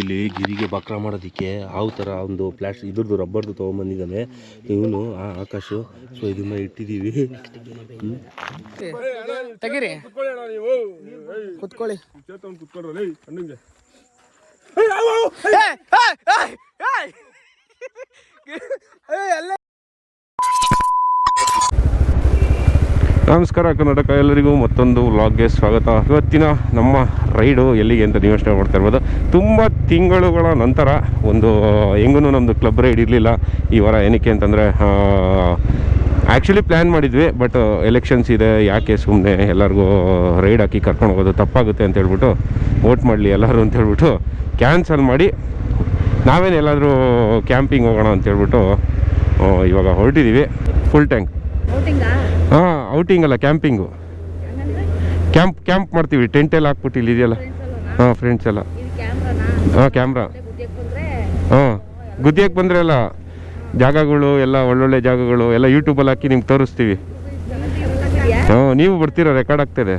ಇಲ್ಲಿ ಗಿರಿಗೆ ಬಕ್ರ ಮಾಡೋದಕ್ಕೆ ಯಾವ ಥರ ಒಂದು ಪ್ಲಾಸ್ಟಿಕ್ ಇದ್ರದ್ದು ರಬ್ಬರ್ದು ತೊಗೊಂಬಂದಿದ್ದಾನೆ. ಇವನು ಆ ಆಕಾಶು, ಸೊ ಇದನ್ನ ಇಟ್ಟಿದ್ದೀವಿ. ತೆಗೀರಿ. ಕುತ್ಕೊಳ್ಳಿ. ನಮಸ್ಕಾರ ಕರ್ನಾಟಕ ಎಲ್ಲರಿಗೂ ಮತ್ತೊಂದು ವ್ಲಾಗ್ಗೆ ಸ್ವಾಗತ. ಇವತ್ತಿನ ನಮ್ಮ ರೈಡು ಎಲ್ಲಿಗೆ ಅಂತ ನೀವು ಯೋಚನೆ ಮಾಡ್ತಾ ಇರ್ಬೋದು. ತುಂಬ ತಿಂಗಳುಗಳ ನಂತರ ಒಂದು ಹೆಂಗೂ ನಮ್ಮದು ಕ್ಲಬ್ ರೈಡ್ ಇರಲಿಲ್ಲ ಈ ವಾರ ಏನಕ್ಕೆ ಅಂತಂದರೆ ಆ್ಯಕ್ಚುಲಿ ಪ್ಲ್ಯಾನ್ ಮಾಡಿದ್ವಿ ಬಟ್ ಎಲೆಕ್ಷನ್ಸ್ ಇದೆ, ಯಾಕೆ ಸುಮ್ಮನೆ ಎಲ್ಲರಿಗೂ ರೈಡ್ ಹಾಕಿ ಕರ್ಕೊಂಡು ಹೋಗೋದು ತಪ್ಪಾಗುತ್ತೆ ಅಂತ ಹೇಳ್ಬಿಟ್ಟು ವೋಟ್ ಮಾಡಲಿ ಎಲ್ಲರೂ ಅಂತ ಹೇಳ್ಬಿಟ್ಟು ಕ್ಯಾನ್ಸಲ್ ಮಾಡಿ ನಾವೇನು ಎಲ್ಲಾದರೂ ಕ್ಯಾಂಪಿಂಗ್ ಹೋಗೋಣ ಅಂತ ಹೇಳ್ಬಿಟ್ಟು ಇವಾಗ ಹೊರಟಿದ್ದೀವಿ ಫುಲ್ ಟ್ಯಾಂಕ್ ಹಾಂ ಔಟಿಂಗ್ ಅಲ್ಲ ಕ್ಯಾಂಪಿಂಗು ಕ್ಯಾಂಪ್ ಕ್ಯಾಂಪ್ ಮಾಡ್ತೀವಿ. ಟೆಂಟ್ ಎಲ್ಲ ಹಾಕ್ಬಿಟ್ಟು ಇಲ್ಲಿ ಇದೆಯಲ್ಲ? ಹಾಂ ಫ್ರೆಂಡ್ಸ್ ಎಲ್ಲ. ಹಾಂ ಕ್ಯಾಮ್ರಾ ಹಾಂ, ಗುದ್ದಿಯಕ್ಕೆ ಬಂದರೆ ಎಲ್ಲ ಜಾಗಗಳು ಎಲ್ಲ, ಒಳ್ಳೊಳ್ಳೆ ಜಾಗಗಳು ಎಲ್ಲ ಯೂಟ್ಯೂಬಲ್ಲಿ ಹಾಕಿ ನಿಮ್ಗೆ ತೋರಿಸ್ತೀವಿ. ಹಾಂ, ನೀವು ಬರ್ತೀರಾ? ರೆಕಾರ್ಡ್ ಆಗ್ತದೆ.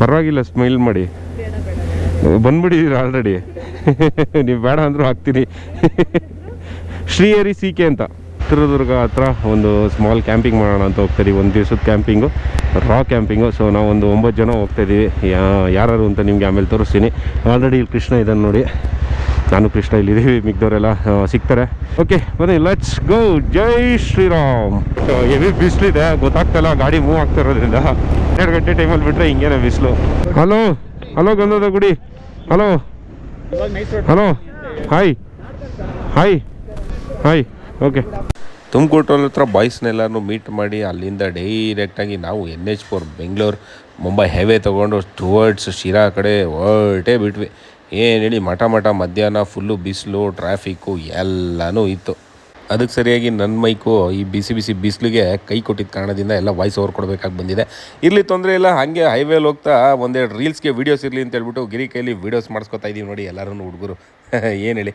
ಪರವಾಗಿಲ್ಲ ಸ್ಮೈಲ್ ಮಾಡಿ. ಬಂದ್ಬಿಟ್ಟಿದ್ದೀರಾ ಆಲ್ರೆಡಿ ನೀವು ಬೇಡ ಅಂದರೂ ಹಾಕ್ತೀನಿ. ಶ್ರೀಹರಿ ಸಿ ಕೆ ಅಂತ. ಚಿತ್ರದುರ್ಗ ಹತ್ರ ಒಂದು ಸ್ಮಾಲ್ ಕ್ಯಾಂಪಿಂಗ್ ಮಾಡೋಣ ಅಂತ ಹೋಗ್ತಾಯಿದ್ದೀವಿ ಒಂದು ದಿವಸದ ಕ್ಯಾಂಪಿಂಗು ರಾ ಕ್ಯಾಂಪಿಂಗು ಸೊ ನಾವು ಒಂದು ಒಂಬತ್ತು ಜನ ಹೋಗ್ತಾ ಹೋಗ್ತಾಯಿದ್ದೀವಿ ಯಾರು ಅಂತ ನಿಮಗೆ ಆಮೇಲೆ ತೋರಿಸ್ತೀನಿ. ಆಲ್ರೆಡಿ ಇಲ್ಲಿ ಕೃಷ್ಣ ಇದ್ದಾನೆ ನೋಡಿ. ನಾನು ಕೃಷ್ಣ ಇಲ್ಲಿದ್ದೀವಿ. ಮಿಗ್ದವರೆಲ್ಲ ಆ, ಸಿಗ್ತಾರೆ. ಓಕೆ ಬನ್ನಿ let's go Jai Shriram. Heavy ಬಿಸಿಲಿದೆ. ಗೊತ್ತಾಗ್ತಲ್ಲ ಗಾಡಿ ಮೂವ್ ಆಗ್ತಾ ಇರೋದ್ರಿಂದ. ಎರಡು ಗಂಟೆ ಟೈಮಲ್ಲಿ ಬಿಟ್ಟರೆ ಹಿಂಗೇನೆ ಬಿಸಿಲು. Hello hello Gandhada Gudi. Hello hello hi hi hi okay Tumkur toll ಹತ್ರ ಬಾಯ್ಸ್ನೆಲ್ಲರೂ ಮೀಟ್ ಮಾಡಿ ಅಲ್ಲಿಂದ ಡೈರೆಕ್ಟಾಗಿ ನಾವು N H four Bengaluru, Mumbai highway ತೊಗೊಂಡು ಟುವರ್ಡ್ಸ್ ಶಿರಾ ಕಡೆ ಹೊರಟೇ ಬಿಟ್ವಿ. ಏನು ಹೇಳಿ, ಮಠ ಮಠ ಮಧ್ಯಾಹ್ನ ಫುಲ್ಲು ಬಿಸಿಲು ಟ್ರಾಫಿಕ್ಕು ಎಲ್ಲನೂ ಇತ್ತು. ಅದಕ್ಕೆ ಸರಿಯಾಗಿ ನನ್ನ ಮೈಕು ಈ ಬಿಸಿ ಬಿಸಿ ಬಿಸಿಲಿಗೆ ಕೈ ಕೊಟ್ಟಿದ್ದ ಕಾರಣದಿಂದ ಎಲ್ಲ ವಾಯ್ಸ್ ಓವರ್ ಕೊಡಬೇಕಾಗಿ ಬಂದಿದೆ. ಇರಲಿ ತೊಂದರೆ ಇಲ್ಲ, ಹಾಗೆ ಹೈವೇಲಿ ಹೋಗ್ತಾ ಒಂದೆರಡು ರೀಲ್ಸ್ಗೆ ವೀಡಿಯೋಸ್ ಇರಲಿ ಅಂತ ಹೇಳ್ಬಿಟ್ಟು ಗಿರಿ ಕೈಲಿ ವೀಡಿಯೋಸ್ ಮಾಡಿಸ್ಕೊತಾ ಇದ್ದೀವಿ ನೋಡಿ ಎಲ್ಲರೂ ಹುಡುಗರು. ಏನು ಹೇಳಿ.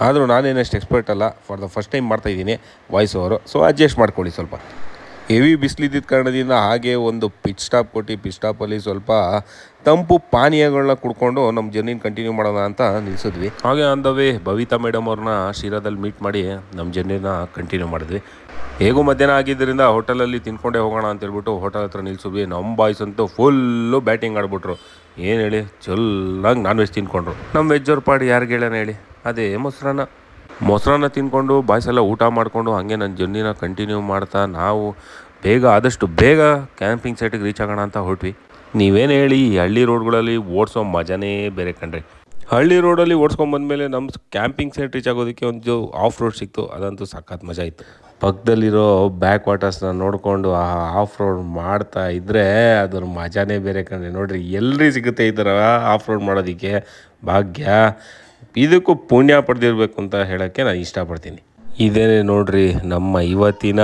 ಆದರೂ ನಾನೇನಷ್ಟು ಎಕ್ಸ್ಪರ್ಟ್ ಅಲ್ಲ. ಫಾರ್ ದ ಫಸ್ಟ್ ಟೈಮ್ ಮಾಡ್ತಾ ಇದ್ದೀನಿ ವಾಯ್ಸ್ ಓವರು ಸೊ ಅಡ್ಜಸ್ಟ್ ಮಾಡ್ಕೊಳ್ಳಿ ಸ್ವಲ್ಪ. ಹೆವಿ ಬಿಸಿಲಿದ್ದ ಕಾರಣದಿಂದ ಹಾಗೆ ಒಂದು ಪಿಚ್ ಸ್ಟಾಪ್ ಕೊಟ್ಟು ಪಿಚ್ ಸ್ಟಾಪಲ್ಲಿ ಸ್ವಲ್ಪ ತಂಪು ಪಾನೀಯಗಳನ್ನ ಕುಡ್ಕೊಂಡು ನಮ್ಮ ಜರ್ನಿನ ಕಂಟಿನ್ಯೂ ಮಾಡೋಣ ಅಂತ ನಿಲ್ಸಿದ್ವಿ. ಹಾಗೆ ಆನ್ ದ ವೇ ಮೇಡಮ್ ಅವ್ರನ್ನ ಶಿರಾದಲ್ಲಿ ಮೀಟ್ ಮಾಡಿ ನಮ್ಮ ಜರ್ನಿನ ಕಂಟಿನ್ಯೂ ಮಾಡಿದ್ವಿ. ಹೇಗೂ ಮಧ್ಯಾಹ್ನ ಆಗಿದ್ದರಿಂದ ಹೋಟೆಲಲ್ಲಿ ತಿನ್ಕೊಂಡೇ ಹೋಗೋಣ ಅಂತ ಹೇಳ್ಬಿಟ್ಟು ಹೋಟೆಲ್ ಹತ್ರ ನಿಲ್ಸಿದ್ವಿ. ನಮ್ಮ ಬಾಯ್ಸ್ ಅಂತೂ ಫುಲ್ಲು ಬ್ಯಾಟಿಂಗ್ ಆಡ್ಬಿಟ್ರು. ಏನು ಹೇಳಿ? ಚೆಲ್ಲಾಗಿ ನಾನ್ ವೆಜ್ ತಿನ್ಕೊಂಡ್ರು. ನಮ್ಮ ವೆಜ್ ಅವ್ರ ಪಾಡು ಯಾರಿಗೆ ಹೇಳೋಣ ಹೇಳಿ? ಅದೇ ಮೊಸರನ್ನ. ಮೊಸರನ್ನ ತಿನ್ಕೊಂಡು ಬಾಯ್ಸೆಲ್ಲ ಊಟ ಮಾಡಿಕೊಂಡು ಹಾಗೆ ನನ್ನ ಜರ್ನಿನ ಕಂಟಿನ್ಯೂ ಮಾಡ್ತಾ ನಾವು ಬೇಗ ಆದಷ್ಟು ಬೇಗ ಕ್ಯಾಂಪಿಂಗ್ ಸೈಟಿಗೆ ರೀಚ್ ಆಗೋಣ ಅಂತ ಹೊರಟ್ವಿ ನೀವೇನು ಹೇಳಿ, ಈ ಹಳ್ಳಿ ರೋಡ್ಗಳಲ್ಲಿ ಓಡಿಸೋ ಮಜಾನೇ ಬೇರೆ ಕಣ್ರಿ. ಹಳ್ಳಿ ರೋಡಲ್ಲಿ ಓಡಿಸ್ಕೊಂಬಂದ್ಮೇಲೆ ನಮ್ಮ ಕ್ಯಾಂಪಿಂಗ್ ಸೈಟ್ ರೀಚ್ ಆಗೋದಕ್ಕೆ ಒಂದು ಆಫ್ ರೋಡ್ ಸಿಕ್ತು. ಅದಂತೂ ಸಖತ್ ಮಜಾ ಇತ್ತು. ಪಕ್ಕದಲ್ಲಿರೋ ಬ್ಯಾಕ್ ವಾಟರ್ಸ್ನ ನೋಡಿಕೊಂಡು ಆಫ್ ರೋಡ್ ಮಾಡ್ತಾ ಇದ್ದರೆ ಅದರ ಮಜಾನೇ ಬೇರೆ ಕಣ್ರಿ ನೋಡಿರಿ, ಎಲ್ರಿ ಸಿಗುತ್ತೆ ಈ ಥರ ಆಫ್ ರೋಡ್ ಮಾಡೋದಕ್ಕೆ? ಭಾಗ್ಯ. ಇದಕ್ಕೂ ಪುಣ್ಯ ಪಡೆದಿರಬೇಕು ಅಂತ ಹೇಳೋಕ್ಕೆ ನಾನು ಇಷ್ಟಪಡ್ತೀನಿ. ಇದೇನೆ ನೋಡ್ರಿ, ನಮ್ಮ ಇವತ್ತಿನ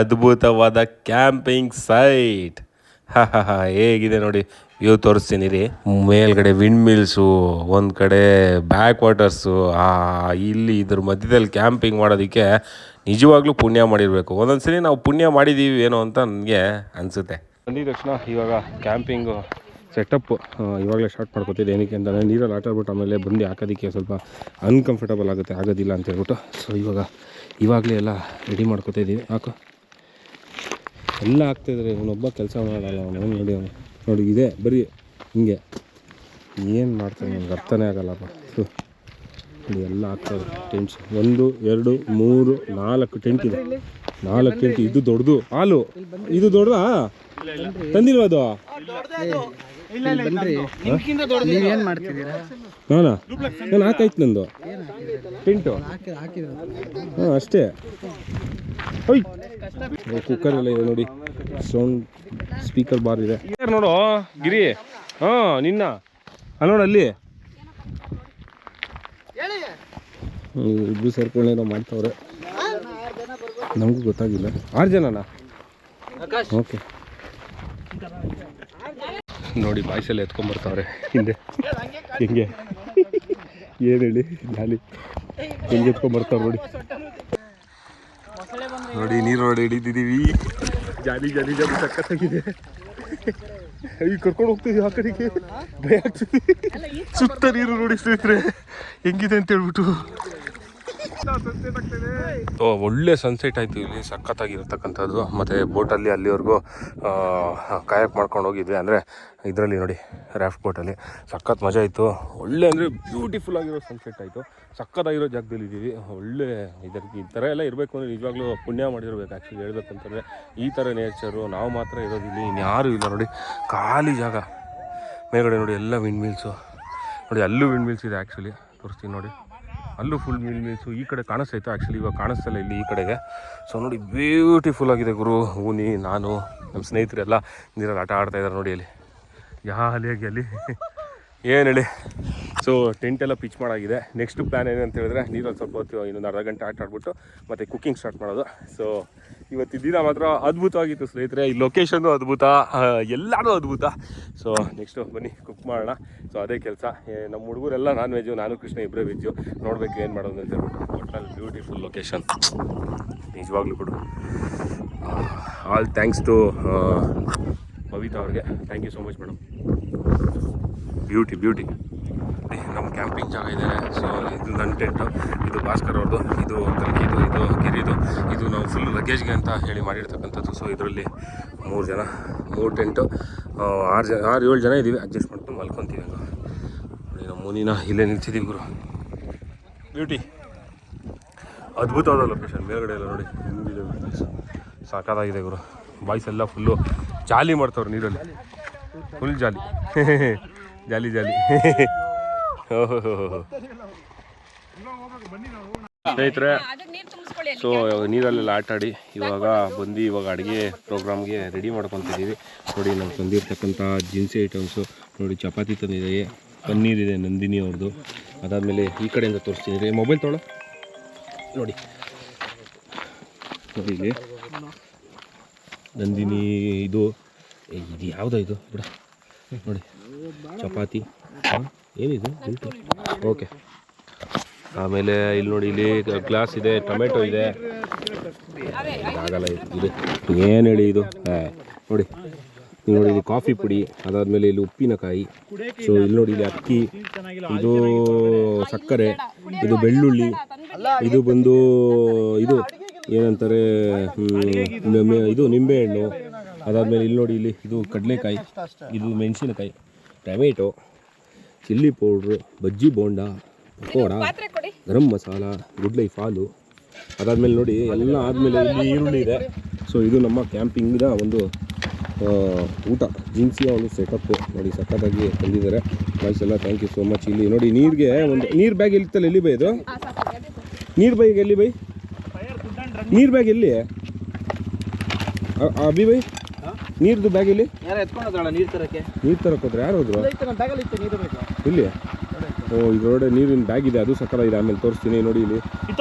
ಅದ್ಭುತವಾದ ಕ್ಯಾಂಪಿಂಗ್ ಸೈಟ್ ಹಾ ಹಾ ಹಾ, ಹೇಗಿದೆ ನೋಡಿ. ವ್ಯೂ ತೋರಿಸ್ತೀನಿ ರೀ. ಮೇಲ್ಗಡೆ ವಿಂಡ್ ಮಿಲ್ಸು ಒಂದು ಕಡೆ ಬ್ಯಾಕ್ ವಾಟರ್ಸು ಇಲ್ಲಿ ಇದ್ರ ಮಧ್ಯದಲ್ಲಿ ಕ್ಯಾಂಪಿಂಗ್ ಮಾಡೋದಕ್ಕೆ ನಿಜವಾಗ್ಲೂ ಪುಣ್ಯ ಮಾಡಿರಬೇಕು. ಒಂದೊಂದ್ಸರಿ ನಾವು ಪುಣ್ಯ ಮಾಡಿದ್ದೀವಿ ಏನೋ ಅಂತ ನನಗೆ ಅನಿಸುತ್ತೆ. ಬಂದಿದ ತಕ್ಷಣ ಇವಾಗ ಕ್ಯಾಂಪಿಂಗು ಸೆಟಪ್ ಇವಾಗಲೇ ಸ್ಟಾರ್ಟ್ ಮಾಡ್ಕೊತಿದ್ದೆ ಏನಕ್ಕೆ ಅಂತಂದರೆ ನೀರಲ್ಲಿ ಆಟ ಆಡ್ಬಿಟ್ಟು ಆಮೇಲೆ ಬಂದು ಹಾಕೋದಕ್ಕೆ ಸ್ವಲ್ಪ ಅನ್ಕಂಫರ್ಟಬಲ್ ಆಗುತ್ತೆ, ಆಗೋದಿಲ್ಲ ಅಂತ ಹೇಳ್ಬಿಟ್ಟು. ಸೊ ಇವಾಗ ಇವಾಗಲೇ ಎಲ್ಲ ರೆಡಿ ಮಾಡ್ಕೊತಿದ್ದೀವಿ ಹಾಕು. ಎಲ್ಲ ಆಗ್ತಾಯಿದ್ರೆ ಇವನೊಬ್ಬ ಕೆಲಸ ಮಾಡಲ್ಲ ಅವನು. ನೋಡಿ ಅವನು? ನೋಡಿ, ಇದೆ, ಬರೀ ಹಿಂಗೆ. ಏನು ಮಾಡ್ತಾನೆ? ನನಗೆ ಅರ್ಥನೇ ಆಗಲ್ಲಪ್ಪ ಥು. ನೋಡಿ ಎಲ್ಲ ಹಾಕ್ತಾರೆ ಟೆಂಟ್ಸ್ ಒಂದು ಎರಡು ಮೂರು ನಾಲ್ಕು ಟೆಂಟ್ ಇದೆ. ನಾಲ್ಕು ಟೆಂಟ್ ಇದು ದೊಡ್ಡದು. ಹಾಲು. ಇದು ದೊಡ್ಡದಾ? ತಂದಿಲ್ವಾ ಅದು? ನಾನಾ? ನಾನು ಹಾಕಾಯ್ತು ನಂದು. ಟೆಂಟು ಹಾಂ ಅಷ್ಟೇ. ಓಯ್. ಕುಕ್ಕರ್ ಎಲ್ಲ ಇದೆ ನೋಡಿ. ಸೌಂಡ್ ಸ್ಪೀಕರ್ ಬಾರ್ ಇದೆ. ನೋಡು ಗಿರಿ. ಹಾಂ ನಿನ್ನ. ಅಲ್ಲಿ ನೋಡಲ್ಲಿ ಅಲ್ಲಿ. ಹ್ಮ್, ಸೇರ್ಕೊಂಡು ಏನೋ ಮಾಡ್ತವ್ರೆ. ನಮಗೂ ಗೊತ್ತಾಗಿಲ್ಲ. ಆರು ಜನನಾ? ಓಕೆ. ನೋಡಿ ಬಾಯ್ಸಲ್ಲಿ ಎತ್ಕೊಂಬರ್ತಾವ್ರೆ ಹಿಂದೆ. ಹಿಂಗೆ. ಏನು ಹೇಳಿ ಜಾಲಿ ಹಿಂಗೆ ಎತ್ಕೊಂಬರ್ತಾವ್ರೆ ನೋಡಿ. ನೋಡಿ ನೀರು ನೋಡಿ ಹಿಡಿದಿದ್ದೀವಿ. ಜಾಲಿ ಜಾಲಿ ಜಾಲಿ ಸಕ್ಕತ್ತಾಗಿದೆ ಈಗ ಕರ್ಕೊಂಡು ಹೋಗ್ತಿದ್ವಿ ಆ ಕಡೆಗೆ. ಭಯ ಆಗ್ತದೆ. ಸುತ್ತ ನೀರು ನೋಡಿ ಸ್ನೇಹಿತರೆ. ಹೆಂಗಿದೆ ಅಂತ ಹೇಳ್ಬಿಟ್ಟು. ಒಳ್ಳೆ ಸನ್ಸೆಟ್ ಆಯಿತು ಇಲ್ಲಿ, ಸಖತ್ತಾಗಿರ್ತಕ್ಕಂಥದ್ದು. ಮತ್ತು ಬೋಟಲ್ಲಿ ಅಲ್ಲಿವರೆಗೂ ಕಾಯಕ್ ಮಾಡ್ಕೊಂಡು ಹೋಗಿದ್ವಿ. ಅಂದರೆ, ಇದರಲ್ಲಿ ನೋಡಿ ರಾಫ್ಟ್ ಬೋಟಲ್ಲಿ ಸಖತ್ ಮಜಾ ಇತ್ತು. ಒಳ್ಳೆ ಅಂದರೆ ಬ್ಯೂಟಿಫುಲ್ ಆಗಿರೋ ಸನ್ಸೆಟ್ ಆಯಿತು. ಸಖತ್ತಾಗಿರೋ ಜಾಗದಲ್ಲಿ ಇದ್ದೀವಿ. ಒಳ್ಳೆ ಇದಕ್ಕೆ ಈ ಥರ ಎಲ್ಲ ಇರಬೇಕು ಅಂದರೆ ನಿಜವಾಗ್ಲೂ ಪುಣ್ಯ ಮಾಡಿರ್ಬೇಕು. ಆ್ಯಕ್ಚುಲಿ ಹೇಳ್ಬೇಕಂತಂದರೆ ಈ ಥರ ನೇಚರು ನಾವು ಮಾತ್ರ ಇರೋದಿಲ್ಲ ಇನ್ಯಾರೂ ಇಲ್ಲ ನೋಡಿ. ಖಾಲಿ ಜಾಗ. ಮೇಲ್ಗಡೆ ನೋಡಿ, ಎಲ್ಲ ವಿಂಡ್ ಮಿಲ್ಸು ನೋಡಿ, ಅಲ್ಲೂ ವಿಂಡ್ ಮಿಲ್ಸ್ ಇದೆ ಆ್ಯಕ್ಚುಲಿ ತೋರಿಸ್ತೀನಿ ನೋಡಿ. ಅಲ್ಲೂ ಫುಲ್ ಮಿಲ್ ಮೀನ್ಸು ಈ ಕಡೆ ಕಾಣಿಸ್ತೈತೆ ಆ್ಯಕ್ಚುಲಿ ಇವಾಗ ಕಾಣಿಸ್ತಲ್ಲ ಇಲ್ಲಿ ಈ ಕಡೆಗೆ. ಸೊ ನೋಡಿ ಬ್ಯೂಟಿಫುಲ್ ಆಗಿದೆ ಗುರು. ಹೂನಿ ನಾನು ನಮ್ಮ ಸ್ನೇಹಿತರೆಲ್ಲ ನೀರಲ್ಲಿ ಆಟ ಆಡ್ತಾ ಇದ್ದಾರೆ ನೋಡಿ ಅಲ್ಲಿ. ಜಾಲಿಯಾಗಿ ಅಲ್ಲಿ. ಏನು ಹೇಳಿ? ಸೊ ಟೆಂಟ್ ಎಲ್ಲ ಪಿಚ್ ಮಾಡಾಗಿದೆ. ನೆಕ್ಸ್ಟ್ ಪ್ಲ್ಯಾನ್ ಏನಂತ ಹೇಳಿದ್ರೆ, ನೀರಲ್ಲಿ ಸ್ವಲ್ಪ ಹೊತ್ತು ಇನ್ನೊಂದು ಅರ್ಧ ಗಂಟೆ ಆಟ ಆಡ್ಬಿಟ್ಟು ಮತ್ತು ಕುಕ್ಕಿಂಗ್ ಸ್ಟಾರ್ಟ್ ಮಾಡೋದು. ಸೊ ಇವತ್ತು ದಿನ ಮಾತ್ರ ಅದ್ಭುತವಾಗಿತ್ತು ಸ್ನೇಹಿತರೆ. ಈ ಲೊಕೇಶನ್ನು ಅದ್ಭುತ ಎಲ್ಲರೂ ಅದ್ಭುತ. ಸೊ ನೆಕ್ಸ್ಟು ಬನ್ನಿ ಕುಕ್ ಮಾಡೋಣ. ಸೊ ಅದೇ ಕೆಲಸ. ನಮ್ಮ ಹುಡುಗರೆಲ್ಲ ನಾನ್ ವೆಜ್ಜು ನಾನು ಕೃಷ್ಣ ಇಬ್ಬರೇ ವೆಜ್ಜು ನೋಡಬೇಕು ಏನು ಮಾಡೋದು ಅಂತ ಹೇಳ್ಬಿಟ್ಟು. ಒಟ್ಟಲ್ಲಿ ಬ್ಯೂಟಿಫುಲ್ ಲೊಕೇಶನ್ ನಿಜವಾಗ್ಲೂ ಕೊಡು. ಆಲ್ ಥ್ಯಾಂಕ್ಸ್ ಟು ಪವಿತಾ ಅವ್ರಿಗೆ. Thank you so much madam beauty beauty. ನಮ್ಮ ಕ್ಯಾಂಪಿಂಗ್ ಜಾಗ ಇದೆ. ಸೊ ಇದು ನನ್ನ ಟೆಂಟು. ಇದು ಭಾಸ್ಕರ್ ಅವ್ರದ್ದು ಇದು ಕಲ್ಕಿದು ಇದು ಗಿರಿದು ಇದು ನಾವು ಫುಲ್ ಲಗೇಜ್ಗೆ ಅಂತ ಹೇಳಿ ಮಾಡಿರ್ತಕ್ಕಂಥದ್ದು. ಸೊ ಇದರಲ್ಲಿ ಮೂರು ಜನ ಮೂರು ಟೆಂಟು. ಆರು ಜನ ಆರು ಏಳು ಜನ ಇದ್ದೀವಿ ಅಡ್ಜಸ್ಟ್ ಮಾಡ್ಕೊಂಡು ಮಲ್ಕೊತೀವಿ ನೋಡಿ ನಮ್ಮ ಮುನಿನ ಇಲ್ಲೇ ನಿಲ್ಸಿದ್ದೀವಿ ಗುರು. ಬ್ಯೂಟಿ ಅದ್ಭುತವಾದ ಲೊಕೇಶನ್ ಮೇಲ್ಗಡೆ ಎಲ್ಲ ನೋಡಿ. ಹಿಂಗಿದೆ ಸಾಕಾದಾಗಿದೆ ಗುರು. ಬಾಯ್ಸ್ ಎಲ್ಲ ಫುಲ್ಲು ಜಾಲಿ ಮಾಡ್ತವ್ರು ನೀರಲ್ಲಿ. Full jolly. Jolly jolly. ಸ್ನೇಹಿತರೆ, ಸೊ ನೀರಲ್ಲೆಲ್ಲ ಆಟ ಆಡಿ ಇವಾಗ ಬಂದು ಇವಾಗ ಅಡುಗೆ ಪ್ರೋಗ್ರಾಮ್ಗೆ ರೆಡಿ ಮಾಡ್ಕೊತಿದ್ದೀವಿ. ನೋಡಿ ನಾವು ತಂದಿರ್ತಕ್ಕಂಥ ಜಿನ್ಸಿ ಐಟಮ್ಸು ನೋಡಿ, ಚಪಾತಿ ತಂದಿದೆ. ಪನ್ನೀರ್ ಇದೆ ನಂದಿನಿ ಅವ್ರದ್ದು ಅದಾದಮೇಲೆ ಈ ಕಡೆಯಿಂದ ತೋರಿಸ್ತೀನಿ ರೀ ಮೊಬೈಲ್ ತೊಗೊಳ ನೋಡಿ ನಂದಿನಿ ಇದು. ಇದು ಯಾವುದೋ ಇದು? ಬಿಡ. ನೋಡಿ, ಚಪಾತಿ. ಏನಿದು? ಓಕೆ ಆಮೇಲೆ ಇಲ್ಲಿ ನೋಡಿ, ಇಲ್ಲಿ ಗ್ಲಾಸ್ ಇದೆ ಟೊಮೆಟೊ ಇದೆ. ಆಗಲ್ಲ ಇದು. ಏನು ಹೇಳಿ ಇದು? ನೋಡಿ. ಇಲ್ಲಿ ನೋಡಿ, ಇಲ್ಲಿ ಕಾಫಿ ಪುಡಿ, ಅದಾದಮೇಲೆ ಇಲ್ಲಿ ಉಪ್ಪಿನಕಾಯಿ. ಸೊ ಇಲ್ಲಿ ನೋಡಿ, ಇಲ್ಲಿ ಅಕ್ಕಿ. ಇದು ಸಕ್ಕರೆ, ಇದು ಬೆಳ್ಳುಳ್ಳಿ. ಇದು ಬಂದು, ಇದು ಏನಂತಾರೆ ಇದು ನಿಂಬೆಹಣ್ಣು ಅದಾದಮೇಲೆ ಇಲ್ಲಿ ನೋಡಿ ಇಲ್ಲಿ ಇದು ಕಡಲೆಕಾಯಿ, ಇದು ಮೆಣಸಿನಕಾಯಿ, tomato, chilli powder, bajji bonda, pakoda, garam masala, good life ಹಾಲು. ಅದಾದಮೇಲೆ ನೋಡಿ ಎಲ್ಲ ಆದಮೇಲೆ ಇಲ್ಲಿ ಈರುಳ್ಳಿ ಇದೆ. ಸೊ ಇದು ನಮ್ಮ ಕ್ಯಾಂಪಿಂಗ್ನ ಒಂದು ಊಟ ಜಿನ್ಸಿಯ ಒಂದು ಸೆಟಪ್ ನೋಡಿ, ಸಖತ್ತಾಗಿ ತಂದಿದ್ದಾರೆ. ಬಾಯ್ಸ್ ಎಲ್ಲ ಥ್ಯಾಂಕ್ ಯು ಸೋ ಮಚ್ ಇಲ್ಲಿ ನೋಡಿ ನೀರಿಗೆ ಒಂದು, ನೀರು ಬ್ಯಾಗ್ ಎಲ್ಲಿತ್ತಲ್ಲ ಎಲ್ಲಿ ಬೈ ಇದು? ನೀರು ಬೈಗೆ ಎಲ್ಲಿ ಬೈ? ನೀರು ಬ್ಯಾಗ್ ಎಲ್ಲಿ ಅಭಿ ಬೈ? ನೀರ್ದು ಬ್ಯಾಗ್ ಇಲ್ಲಿ? ಯಾರು ತರಕ್ ನೀರು ತರಕ್ಕೆ ನೀರು ತರಕ್ಕೆ ಹೋದ್ರೆ ಯಾರು ಹೋದ್ರು? ನನ್ನ ಬ್ಯಾಗಲ್ಲಿ ಇತ್ತು ನೀರು ಬೇಕು ಇಲ್ಲಿ ಓ ಇದರೊಳಗಡೆ ನೀರಿನ ಬ್ಯಾಗ್ ಇದೆ ಅದು ಸಕಲ ಇದೆ ಆಮೇಲೆ ತೋರಿಸ್ತೀನಿ ನೋಡಿ ಇಲ್ಲಿ.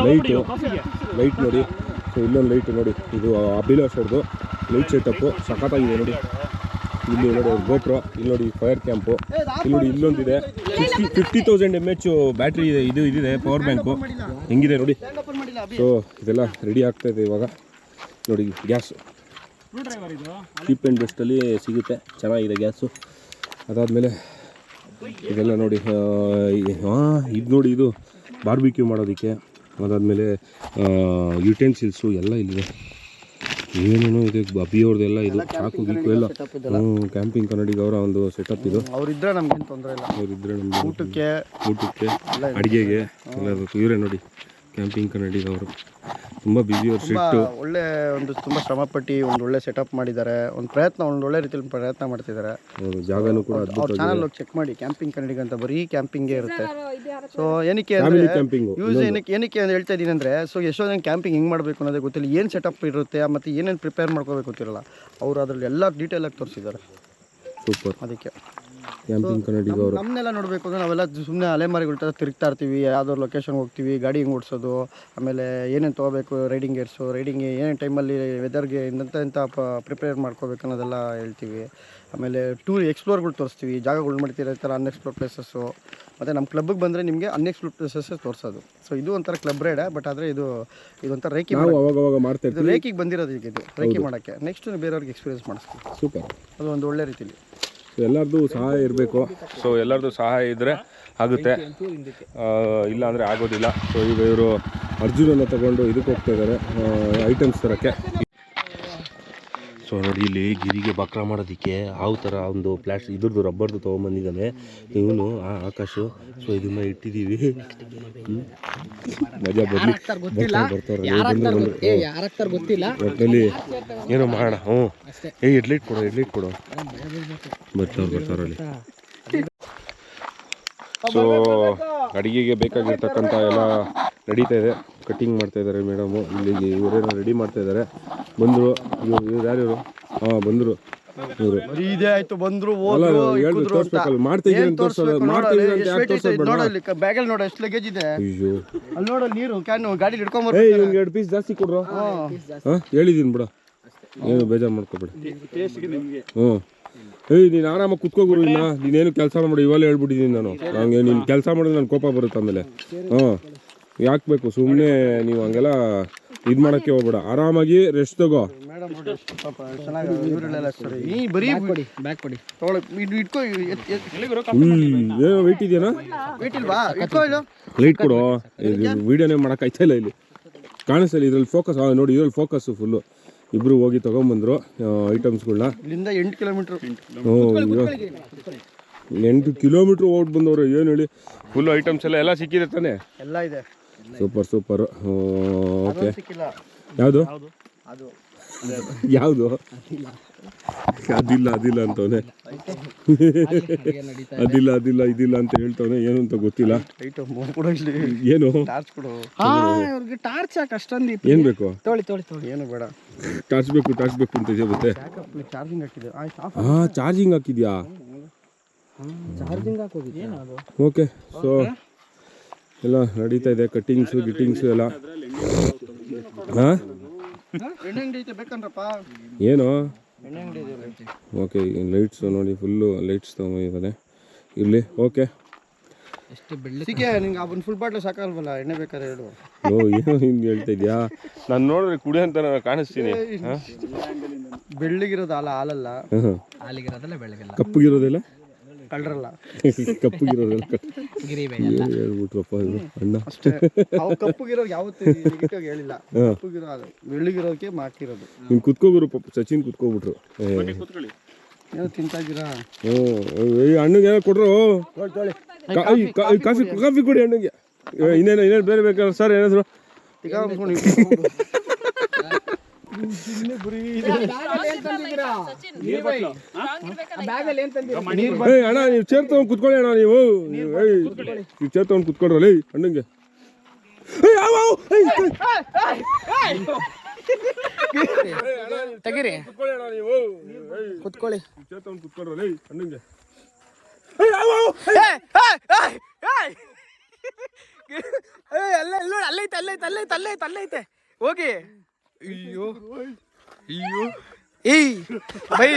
ಲೈಟು ಲೈಟ್ ನೋಡಿ. ಸೊ ಇಲ್ಲೊಂದು ಲೈಟ್ ನೋಡಿ. ಇದು ಅಭಿಲಾಷ್ ಅವ್ರದ್ದು ಲೈಟ್ ಸೆಟಪ್ಪು ಸಖತ್ತಾಗಿದೆ ನೋಡಿ. ಇಲ್ಲಿ ನೋಡಿ ಅವ್ರ ಗೋಪ್ರೋ ಇಲ್ಲಿ ನೋಡಿ ಫೈರ್ ಕ್ಯಾಂಪು ಇಲ್ಲಿ ನೋಡಿ ಇಲ್ಲೊಂದಿದೆ. Fifty fifty thousand M H battery ಇದೆ ಇದು ಇದಿದೆ ಪವರ್ ಬ್ಯಾಂಕು ಹೆಂಗಿದೆ ನೋಡಿ? ಸೊ ಇದೆಲ್ಲ ರೆಡಿ ಆಗ್ತಾ ಇದೆ ಇವಾಗ. ನೋಡಿ ಗ್ಯಾಸು ಚೀಪ್ ಆ್ಯಂಡ್ ಬೆಸ್ಟಲ್ಲಿ ಸಿಗುತ್ತೆ. ಚೆನ್ನಾಗಿದೆ ಗ್ಯಾಸು ಅದಾದಮೇಲೆ ಇದೆಲ್ಲ ನೋಡಿ ಹಾಂ ಇದು ನೋಡಿ ಇದು ಬಾರ್ಬಿಕ್ಯೂ ಮಾಡೋದಕ್ಕೆ. ಅದಾದಮೇಲೆ ಯುಟೆನ್ಸಿಲ್ಸು ಎಲ್ಲ ಇಲ್ಲಿದೆ. ಏನೇನೋ ಇದೆ ಅಭಿಯವ್ರದ್ದೆಲ್ಲ ಇದು ಚಾಕು ಗೀಕು ಎಲ್ಲ ಹ್ಞೂ ಕ್ಯಾಂಪಿಂಗ್ ಕನ್ನಡಿಗೆ ಅವರ ಒಂದು ಸೆಟಪ್ ಇದು. ಅವರಿದ್ರೆ ನಮ್ಗೇನು ತೊಂದರೆ ಇಲ್ಲ. ಅವರಿದ್ರೆ ನಮ್ಗೆ ಊಟಕ್ಕೆ ಊಟಕ್ಕೆ ಅಡುಗೆಗೆ ಎಲ್ಲ ಇವರೇ ನೋಡಿ ಕ್ಯಾಂಪಿಂಗ್ ಕನ್ನಡಿಗೆ ಅವರು ತುಂಬ ಬ್ಯುಸಿ ಅವರು ತುಂಬಾ ಸಿಟ್ಟು ಒಳ್ಳೆ ಒಂದು ತುಂಬಾ ಶ್ರಮಪಟ್ಟು ಒಂದು ಒಳ್ಳೆ ಸೆಟಪ್ ಮಾಡಿದ್ದಾರೆ. ಒಂದು ಪ್ರಯತ್ನ ಒಂದು ಒಳ್ಳೆ ರೀತಿಯಲ್ಲಿ ಪ್ರಯತ್ನ ಮಾಡ್ತಿದ್ದಾರೆ. ಜಾಗನೂ ಕೂಡ ಅವ್ರ ಚಾನಲ್ ಚಾನಲ್ ಚೆಕ್ ಮಾಡಿ ಕ್ಯಾಂಪಿಂಗ್ ಕನ್ನಡಿಗ ಅಂತ ಬರೀ ಕ್ಯಾಂಪಿಂಗೇ ಇರುತ್ತೆ. ಸೊ ಏನಕ್ಕೆ ಅಂದ್ರೆ ಯೂಸ್ ಏನಕ್ಕೆ ಏನಕ್ಕೆ ಅಂತ ಹೇಳ್ತಾ ಇದ್ದೀನಿ ಅಂದ್ರೆ ಸೊ ಎಷ್ಟೋ ಜನ ಕ್ಯಾಂಪಿಂಗ್ ಹೆಂಗ್ ಮಾಡಬೇಕು ಅನ್ನೋದೇ ಗೊತ್ತಿಲ್ಲ. ಏನು ಸೆಟಪ್ ಇರುತ್ತೆ ಮತ್ತೆ ಏನೇನು ಪ್ರಿಪೇರ್ ಮಾಡ್ಕೋಬೇಕು ಗೊತ್ತಿರಲ್ಲ. ಅವರು ಅದರಲ್ಲಿ ಎಲ್ಲ ಡೀಟೇಲಾಗಿ ತೋರಿಸಿದ್ದಾರೆ. ಸೂಪರ್ ಅದಕ್ಕೆ. ಕ್ಯಾಂಪಿಂಗ್ ಕನ್ನಡಿಗರು ನಮ್ಮನ್ನೆಲ್ಲ ನೋಡಬೇಕು ಅಂದ್ರೆ ನಾವೆಲ್ಲ ಸುಮ್ಮನೆ ಅಲೆಮಾರಿಗಳ ಥರ ತಿರುಗ್ತಾ ಇರ್ತೀವಿ. ಯಾವ್ದಾದ್ರು ಲೊಕೇಶನ್ ಹೋಗ್ತೀವಿ ಗಾಡಿ ಹೆಂಗೆ ಓಡಿಸೋದು ಆಮೇಲೆ ಏನೇನು ತೊಗೋಬೇಕು ರೈಡಿಂಗ್ ಗೇರ್ಸು ರೈಡಿಂಗ್ ಏನೇನು ಟೈಮಲ್ಲಿ ವೆದರ್ಗೆ ಇಂಥ ಇಂಥ ಪ್ರಿಪೇರ್ ಮಾಡ್ಕೋಬೇಕು ಅನ್ನೋದೆಲ್ಲ ಹೇಳ್ತೀವಿ. ಆಮೇಲೆ ಟೂರ್ ಎಕ್ಸ್ಪ್ಲೋರ್ಗಳು ತೋರಿಸ್ತೀವಿ. ಜಾಗಗಳು ಮಾಡ್ತೀರ ಈ ಥರ ಅನ್ಎಕ್ಸ್ಪ್ಲೋರ್ ಪ್ಲೇಸಸ್ಸು ಮತ್ತು ನಮ್ಮ ಕ್ಲಬ್ಗೆ ಬಂದರೆ ನಿಮಗೆ ಅನ್ಎಕ್ಸ್ಪ್ಲೋರ್ ಪ್ಲೇಸಸ್ ತೋರಿಸೋದು. ಸೊ ಇದು ಒಂಥರ ಕ್ಲಬ್ ರೈಡ್ ಬಟ್ ಆದರೆ ಇದು ಇದೊಂಥರ ರೇಖಿ ರೇಖಿಗೆ ಬಂದಿರೋದು ಈಗ ಇದು. ರೈಕಿ ಮಾಡೋಕ್ಕೆ. ನೆಕ್ಸ್ಟ್ ಬೇರೆಯವ್ರಿಗೆ ಎಕ್ಸ್ಪೀರಿಯನ್ಸ್ ಮಾಡಿಸ್ತೀವಿ ಸೂಪರ್. ಅದು ಒಂದು ಒಳ್ಳೆ ರೀತಿಲಿ. ಎಲ್ಲರದ್ದು ಸಹಾಯ ಇರಬೇಕು. ಸೊ ಎಲ್ಲರದ್ದು ಸಹಾಯ ಇದ್ದರೆ ಆಗುತ್ತೆ. ಇಲ್ಲ ಅಂದರೆ ಆಗೋದಿಲ್ಲ. ಸೊ ಈಗ ಇವರು ಅರ್ಜುನನ್ನು ತಗೊಂಡು ಇದಕ್ಕೆ ಹೋಗ್ತಾ ಇದ್ದಾರೆ ಐಟಮ್ಸ್ ತರೋಕ್ಕೆ. ಸೊ ನೋಡಿ ಇಲ್ಲಿ ಗಿರಿಗೆ ಬಕ್ರ ಮಾಡೋದಕ್ಕೆ ಹಾವು ಥರ ಒಂದು ಪ್ಲಾಸ್ಟ್ ಇದ್ರದ್ದು ರಬ್ಬರ್ದು ತೊಗೊಂಬಂದಿದ್ದಾನೆ ಇವನು ಆ ಆಕಾಶು ಸೊ ಇದನ್ನ ಇಟ್ಟಿದ್ದೀವಿ. ಮಜಾ ಬರಲಿ. ಬರ್ತಾರೆ. ಗೊತ್ತಿಲ್ಲ. ಒಟ್ಟಿನಲ್ಲಿ ಏನೋ ಮಾಡೋಣ. ಹ್ಞೂ ಏ ಇಡ್ಲಿಟ್ ಕೊಡು ಇಡ್ಲಿಟ್ ಕೊಡು. ಬರ್ತಾರೆ ಬರ್ತಾರೆ ಅಲ್ಲಿ. ಸೊ ಅಡಿಗೆಗೆ ಬೇಕಾಗಿರ್ತಕ್ಕಂಥ ಎಲ್ಲ ನಡೀತಾ ಇದೆ. ಕಟಿಂಗ್ ಮಾಡ್ತಾ ಇದ್ದಾರೆ ಮೇಡಮು ಇಲ್ಲಿಗೆ ಇವರೇನೋ ರೆಡಿ ಮಾಡ್ತಾ ಇದ್ದಾರೆ. ಬಂದರು. ಇವ್ರು ಇವ್ರು ಯಾರು ಇವರು? ಹಾಂ ಬಂದರು. ಇವರು. ಇದೇ ಆಯ್ತು ಬಂದ್ರು ಹೋದ್ರು ಹೇಳ್ಬೇಕು, ಇಕ್ಕಿದ್ರು ಅಂತ. ತೋರ್ಸ್ಬೇಕಲ್ಲ, ಮಾಡ್ತಾ ಇದ್ದೀರಿ ಏನ್ ಅಂತ ತೋರ್ಸೋದು, ತೋರ್ಸ್ಬೇಕು ಮಾಡ್ತಾ ನೋಡು, ಇದ್ದೀರಿ ಅಂತ ಎಷ್ಟು ಯಾಕೆ weight ಐತೆ ತೋರ್ಸೋದು ನೋಡು ಅಲ್ಲಿ ಬ್ಯಾಗಲ್ಲಿ ನೋಡು ಎಷ್ಟು ಲಗೇಜ್ ಇದೆ? ಅಯ್ಯೋ. ಅಲ್ಲಿ ನೋಡು ನೀರು ಕ್ಯಾನ್ ಗಾಡಿ ಏಯ್ ಹಿಡ್ಕೊಂಬರ್ಬೇಕು ಇವ್ನಿಗೆ ಎರಡು ಪೀಸ್ ಜಾಸ್ತಿ ಕೊಡ್ರು? ಹಾಂ. ಹೇಳಿದ್ದೀನಿ ಬಿಡು. ಏನು ಬೇಜಾರು ಮಾಡ್ಕೊಬೇಡಿ. ಹ್ಞೂ. ಏಯ್ ನೀನು ಆರಾಮಾಗಿ ಕುತ್ಕೋಗುರು ಇನ್ನ. ನೀನೇನು ಕೆಲಸ ಮಾಡಿ ಇವಾಗ ಹೇಳ್ಬಿಟ್ಟಿದ್ದೀನಿ ನಾನು. ನಂಗೆ ನೀನು ಕೆಲಸ ಮಾಡಿದ್ರೆ ನನ್ನ ಕೋಪ ಬರುತ್ತೆ ಆಮೇಲೆ. ಹಾಂ ಯಾಕೆ ಬೇಕು ಸುಮ್ಮನೆ ನೀವು ಹಂಗೆಲ್ಲ ಇದು ಮಾಡೋಕ್ಕೆ ಹೋಗ್ಬೇಡ. ಆರಾಮಾಗಿ ರೆಸ್ಟ್ ತಗೋ. ಏನೋ ವೆಯ್ಟ್ ಇದೆಯಾ weight ಇಲ್ವಾ? ಇಟ್ಕೋ ಇದು. ಲೈಟ್ ಕೊಡು. ವಿಡಿಯೋನೇ ಮಾಡೋಕ್ಕಾಯ್ತಾ ಇಲ್ಲ ಇಲ್ಲಿ. ಕಾಣಿಸಲ್ಲ ಇಲ್ಲ ಇದ್ರಲ್ಲಿ ಫೋಕಸ್ ನೋಡಿ ಇದ್ರಲ್ಲಿ ಫೋಕಸ್ ಫುಲ್ಲು ಇಬ್ಬರು ಹೋಗಿ ತೊಗೊಂಬಂದರು ಐಟಮ್ಸ್ಗಳನ್ನ ಇಲ್ಲಿಂದ ಎಂಟು ಕಿಲೋಮೀಟರ್. ಹ್ಞೂ ಎಂಟು ಕಿಲೋಮೀಟ್ರ್ ಓಟ್ ಬಂದವರು ಏನು ಹೇಳಿ? ಫುಲ್ ಐಟಮ್ಸ್ ಎಲ್ಲ ಎಲ್ಲ ಸಿಕ್ಕಿದೆ ತಾನೆ? ಎಲ್ಲ ಇದೆ. Super super okay. ಯಾವುದು? ಅದು. ಯಾವುದು? ಅದಿಲ್ಲ. ಅದಿಲ್ಲ ಅಂತವನೆ. ಅದಿಲ್ಲ. ಅದಿಲ್ಲ ಇದಿಲ್ಲ ಅಂತ ಹೇಳ್ತವನೆ. ಏನು ಅಂತ ಗೊತ್ತಿಲ್ಲ. ಐಟು ಕೊಡು ಇಲ್ಲಿ. ಏನು? ಟಾರ್ಚ್ ಅಷ್ಟೊಂದು ಏನು ಬೇಕು? ತೊಳಿ ತೊಳಿ ತೊಳಿ. ಏನು ಬೇಡ. ಟಾರ್ಚ್ ಬೇಕು ಟಾರ್ಚ್ ಬೇಕು ಅಂತ ಇದೆ ಮತ್ತೆ ಚಾರ್ಜಿಂಗ್ ಹಾಕಿದೆ ಆಯ್ತು ಆಫ್ ಹಾಂ ಚಾರ್ಜಿಂಗ್ ಹಾಕಿದ್ಯಾ? ಚಾರ್ಜಿಂಗ್ ಹಾಕೋದು ಓಕೆ ಸೊ ಎಲ್ಲ ನಡೀತಾ ಇದೆ ಕಟ್ಟಿಂಗ್ಸು ಗಿಟ್ಟಿಂಗ್ಸು ಎಲ್ಲ. ಹಾಂ ಏನು? ಓಕೆ ಲೈಟ್ಸ್ ನೋಡಿ ಫುಲ್ಲು ಲೈಟ್ಸ್ ತೊಗೊಂಡಿದ್ದಾರೆ ಇರಲಿ ಓಕೆ ಹೇಳ್ತಾ ಇದೆಯಾ? ನಾನು ನೋಡಿದ್ರೆ ಕುಡಿ ಅಂತ ನಾನು ಕಾಣಿಸ್ತೀನಿ. ಬೆಳ್ಳಿಗಿರೋದು ಹಾಲ ಹಾಲಲ್ಲ. ಹಾಲಿಗಿರೋದಲ್ಲ ಬೆಳಗಿಲ್ಲ. ಕಪ್ಪಗಿರೋದೆಲ್ಲ? ಕಳ್ರಲ್ಲ. ಏನು ಹೇಳ್ಬಿಟ್ರಪ್ಪ ಅಣ್ಣ? ಅಷ್ಟೇ. ಅವು ಕಪ್ಪಗಿರೋ ಯಾವತ್ತು ನೆಗೆಟಿವ್ ಹೇಳಿಲ್ಲ. ಕಪ್ಪಗಿರೋ ಅದು ನೀನು ಕುತ್ಕೋಗುರು ಪಾಪ ಸಚಿನ್ ಕುತ್ಕೋಬಿಟ್ರು. ಏನೋ ತಿಂತಾ ಇದ್ದೀರಾ ಹ್ಞೂ ಅಣ್ಣಗೆ ಏನೋ ಕೊಟ್ರು? ಕಾ- ಈ ಕಾ- ಈ ಕಾಫಿ ಕಾಫಿ ಕೊಡಿ ಅಣ್ಣಗೆ. ಇನ್ನೇನು ಇನ್ನೇನು ಬೇರೆ ಬೇಕಾದ್ರೆ ಸರ್ ಏನಾದ್ರು? ಈಗ ಅನ್ಕೊಂಡು ಬ್ಯಾಗಲ್ಲಿ ಏನ್ ತಂದಿರ ಏಯ್ ಅಣ್ಣ ನೀವು ಚೇರ್ ತಗೊಂಡು ಕುತ್ಕೊಳ್ಳಿ ಅಣ್ಣ ನೀವು. ನೀವು ಚೇರ್ ತಗೊಂಡು ಕುತ್ಕೊಳ್ರಲ್ಲ ಅಣ್ಣಂಗೆ. ತೆಗಿರಿ. ಕುತ್ಕೊಳ್ಳಿ ಅಣ್ಣ ನೀವು. ಏಯ್, ಕುತ್ಕೊಳ್ಳಿ ಚೇರ್ ತಗೊಂಡು ಕುತ್ಕೊಳ್ರಲ್ಲ ಅಣ್ಣಂಗೆ. ಅಲ್ಲ ಇಲ್ಲ ಅಲ್ಲೈತೆ ಅಲ್ಲೈತೆ ಅಲ್ಲೈತೆ ಅಲ್ಲೈತೆ ಅಲ್ಲೈತೆ ಹೋಗಿ. ಅಯ್ಯೋ. ಅಯ್ಯೋ. ಏಯ್ ಬೈ.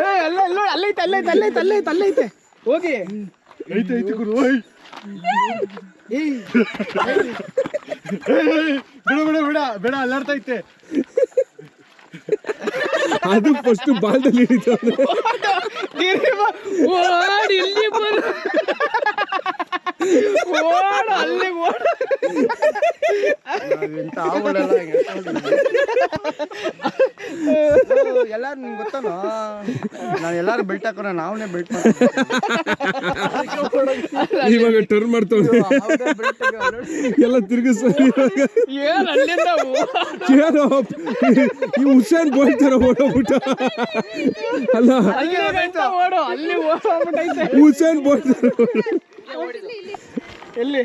ಏ ಅಲ್ಲ ಅಲ್ಲ ಅಲ್ಲೈತೆ ಅಲ್ಲೈತೆ ಅಲ್ಲೈತೆ ಅಲ್ಲೈತೆ ಅಲ್ಲೈತೆ ಹೋಗಿ. ಏಯ್. ಬಿಡ ಬಿಡ ಬಿಡ. ಬೇಡ ಅಲ್ಲಾಡ್ತೈತೆ ಅದು ಫಸ್ಟ್ ಬಾಲ್ದಲ್ಲಿ ಹಿಡಿತಾನೆ ಓಡಿ ಓಡ್ ಇಲ್ಲಿ ಬರು ಓಡ್ ಅಲ್ಲಿ ಓಡ್. ಎಲ್ಲಾರು ನಿಮ್ಗೆ ಗೊತ್ತಾನ? ನಾನು ಎಲ್ಲಾರು ಬೆಲ್ಟ್ ಹಾಕೋಣ ನಾವೇ ಬೆಲ್ಟ್ ಇವಾಗ ಟರ್ನ್ ಮಾಡ್ತಾವೆ ಎಲ್ಲ ತಿರುಗಿಸ ಈ ಹುಸೇನ್ ಬೋಲ್ಟ್ ಥರ ಓಡೋಗ್ಬಿಟ್ಟ. ಅಲ್ಲ. ಅಲ್ಲಿ ಓಡು ಅಲ್ಲಿ ಓಡೋಗ್ಬಿಟ್ಟೈತೆ. ಹುಸೇನ್ ಬೋಲ್ಟ್ ಥರ ಎಲ್ಲಿ?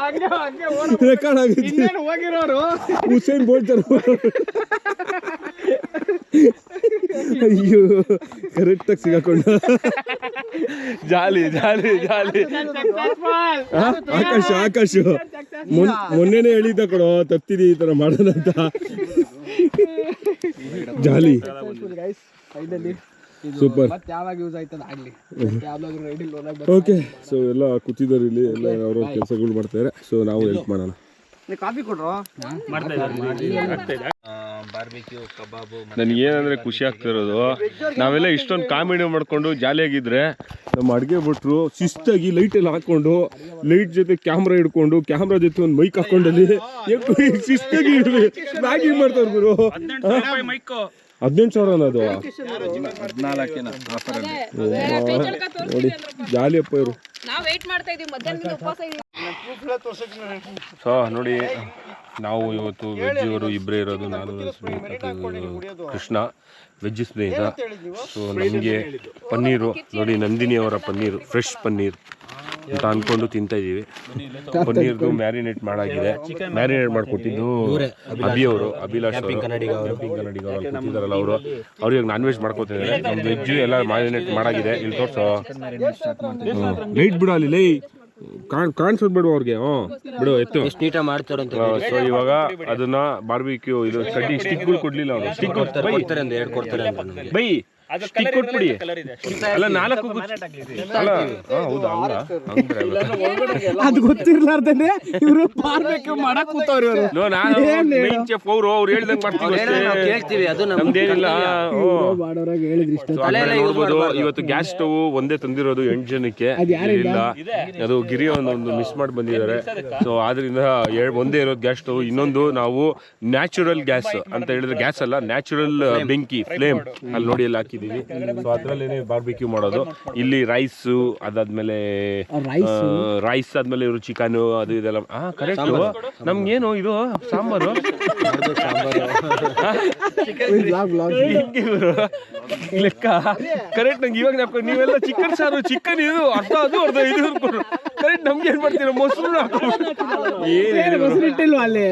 ಹಂಗೆ ಹಂಗೆ ಓಡ ರೆಕಾರ್ಡ್ ಆಗಿತ್ತು ಇನ್ನೇನು ಹೋಗಿರೋರು? ಹುಸೇನ್ ಬೋಲ್ಟ್ ಅಯ್ಯೋ ಕರೆಕ್ಟಾಗಿ ಸಿಗಾಕೊಂಡ. ಜಾಲಿ ಜಾಲಿ ಜಾಲಿ. ಆಕಾಶ ಆಕಾಶ. ಮೊನ್ನೆನೆ ಹೇಳಿದ್ದ ಕೊಡೋ ತತ್ತಿದಿ ಈ ತರ ಮಾಡೋಣ ಅಂತ. ಜಾಲಿ. ಫೈನಲಿ ಸೂಪರ್ ಮತ್ತೆ ಯಾವಾಗ ಯೂಸ್ ಆಯ್ತದ ಆಗ್ಲಿ ಯಾವ್ದಾದ್ರು ರೈಡಿಂಗ್ ಹೋದಾಗ ಓಕೆ ಸೊ ಎಲ್ಲ ಕೂತಿದ್ದಾರೆ ಇಲ್ಲಿ ಎಲ್ಲ ಅವ್ರವ್ರ ಕೆಲಸಗಳು ಮಾಡ್ತಾರೆ ಸೊ ನಾವು ಹೆಲ್ಪ್ ಮಾಡೋಣ ಕಾಫಿ ಕೊಡ್ರೋ ನನಗೆ ಏನಂದ್ರೆ ಖುಷಿ ಆಗ್ತಿರೋದು ನಾವೆಲ್ಲ ಇಷ್ಟೊಂದು ಕಾಮಿಡಿ ಮಾಡ್ಕೊಂಡು ಜಾಲಿಯಾಗಿದ್ರೆ ನಮ್ಮ ಅಡುಗೆ ಭಟ್ರು ಶಿಸ್ತಾಗಿ ಲೈಟ್ ಎಲ್ಲ ಹಾಕೊಂಡು ಲೈಟ್ ಜೊತೆ ಕ್ಯಾಮ್ರಾ ಹಿಡ್ಕೊಂಡು ಕ್ಯಾಮ್ರಾ ಜೊತೆ ಒಂದು ಮೈಕ್ ಹಾಕೊಂಡಲ್ಲಿ ಶಿಸ್ತಾಗಿ ಮ್ಯಾಗಿ ಮಾಡ್ತಾರ ಗುರು ಹದಿನೆಂಟು ಸಾವಿರ ಅದು? ನೋಡಿ ಜಾಲಿ ಅಪ್ಪ ಇವರು. ವೇಟ್ ಮಾಡ್ತಾ ಇದೀವಿ ಮಧ್ಯಾಹ್ನದಿಂದ ಉಪವಾಸ ಇದೀವಿ. ಸೊ ನೋಡಿ ನಾವು ಇವತ್ತು ವೆಜ್ ಇವರು ಇಬ್ಬರೇ ಇರೋದು ನಾನು ಸ್ನೇಹಿತ ಕೃಷ್ಣ ವೆಜ್ ಸ್ನೇಹಿತ. ಸೊ ನಮಗೆ ಪನ್ನೀರು ನೋಡಿ ನಂದಿನಿ ಅವರ ಪನ್ನೀರು ಫ್ರೆಶ್ ಪನ್ನೀರ್. ಅಂತ ಅನ್ಕೊಂಡು ತಿಂತಾ ಇದೀವಿ ಪನ್ನೀರ್ದು ಮ್ಯಾರಿನೇಟ್ ಮಾಡಾಗಿದೆ. ಮ್ಯಾರಿನೇಟ್ ಮಾಡಿಕೊಟ್ಟಿದ್ದು ಅಭಿ ಅವರು. ಅಭಿಲಾಷ್ ಅವರು. ಕನ್ನಡಿಗ ಅವರು? ಅವರು ಅವ್ರಿಗೆ ನಾನ್ ವೆಜ್ ಮಾಡ್ಕೊತಿದ್ದಾರೆ ನಮ್ಮ ವೆಜ್ ಎಲ್ಲ ಮ್ಯಾರಿನೇಟ್ ಮಾಡಾಗಿದೆ. ಇಲ್ಲಿ ತೋರ್ಸೋ. ಲೈಟ್ ಬಿಡ ಅಲ್ಲಿ ಲೈ. ಕಾಣ್ ಕಾಣಿಸೋದು ಬಿಡು ಅವ್ರಿಗೆ ಹ್ಞೂ ಬಿಡು ಎತ್ತು. ನೀಟಾಗಿ ಮಾಡ್ತಾರಂತ ಸೊ ಇವಾಗ ಅದನ್ನ ಬಾರ್ಬಿಕ್ಯೂ ಇದು ಕಡ್ಡಿ ಸ್ಟಿಕ್ಗಳು ಕೊಡ್ಲಿಲ್ಲ ಅವರು. ಸ್ಟಿಕ್ ಕೊಡ್ತಾರೆ. ಅಂತ ಎರಡು ಕೊಡ್ತಾರೆ. ಬೈ. ಸ್ಟಿಕ್ ಕೊಟ್ಬಿಡಿ. ಅಲ್ಲ ನಾಲ್ಕು ಗುಚ್ಚ- ಅಲ್ಲ ಹಾ, ಹೌದಾ ಹಂಗ ಹಂಗ್ರೆ ಅಲ್ಲ. ಅದು ಗೊತ್ತಿರ್ಲಾರ್ದೇನೆ ಇವರು ಬಾರ್ಬೇಕು ಮಾಡಕ್ ಕೂತವ್ರಿ ಇವರು. ನೋ, ನಾನು ಮೇನ್ ಚೆಫ್ ಅವರು ಅವ್ರು ಹೇಳ್ದಂಗೆ ಮಾಡ್ತೀವಿ ಅಷ್ಟೇ. ಕೇಳ್ತೀವಿ ಅದು ನಮ್ಮ ನಮ್ದೇನಿಲ್ಲ ಹ್ಞೂ. ಮಾಡೋರಾಗ ಹೇಳಿದ್ರಿ ಇಷ್ಟ. So, ನೋಡ್ಬೋದು ಇವತ್ತು ಗ್ಯಾಸ್ ಸ್ಟವ್ ಒಂದೇ ತಂದಿರೋದು ಎಂಟು ಜನಕ್ಕೆ. ಇಲ್ಲ. ಅದು ಗಿರಿ ಒಂದೊಂದು ಮಿಸ್ ಮಾಡಿ ಬಂದಿದ್ದಾರೆ. ಸೊ ಆದ್ರಿಂದ ಒಂದೇ ಇರೋದು ಗ್ಯಾಸ್ ಸ್ಟವ್ ಇನ್ನೊಂದು ನಾವು ನ್ಯಾಚುರಲ್ ಗ್ಯಾಸ್ ಅಂತ ಹೇಳಿದ್ರೆ ಗ್ಯಾಸ್ ಅಲ್ಲ ನ್ಯಾಚುರಲ್ ಬೆಂಕಿ ಫ್ಲೇಮ್ ಅಲ್ಲಿ ನೋಡಿ ಅಲ್ಲಿ ಹಾಕಿದೀವಿ ಸೊ ಅದ್ರಲ್ಲಿ ಬಾರ್ಬಿಕ್ಯೂ ಮಾಡೋದು. ಇಲ್ಲಿ ರೈಸ್ ಅದಾದ್ಮೇಲೆ ರೈಸ್ ಆದ್ಮೇಲೆ ಇವರು ಚಿಕನ್ ಅದು ಇದೆಲ್ಲ. ಹಾ ಕರೆಕ್ಟ್ ನಮ್ಗೇನು ಇದು ಸಾಂಬಾರು. ಲೆಕ್ಕ. ಕರೆಕ್ಟ್ ನಂಗೆ ಇವಾಗ ನೀವೆಲ್ಲ ಚಿಕನ್ ಸಾರು ಚಿಕನ್ ಇದು ಅರ್ಧ ಅದು ಅರ್ಧ ಇದು ಕರೆಕ್ಟ್ ನಮ್ಗೆ ಏನ್ ಮಾಡ್ತೀರ? ಮೊಸರು ಏನು ಇಟ್ಟಿಲ್ವಾ ಅಲ್ಲಿ?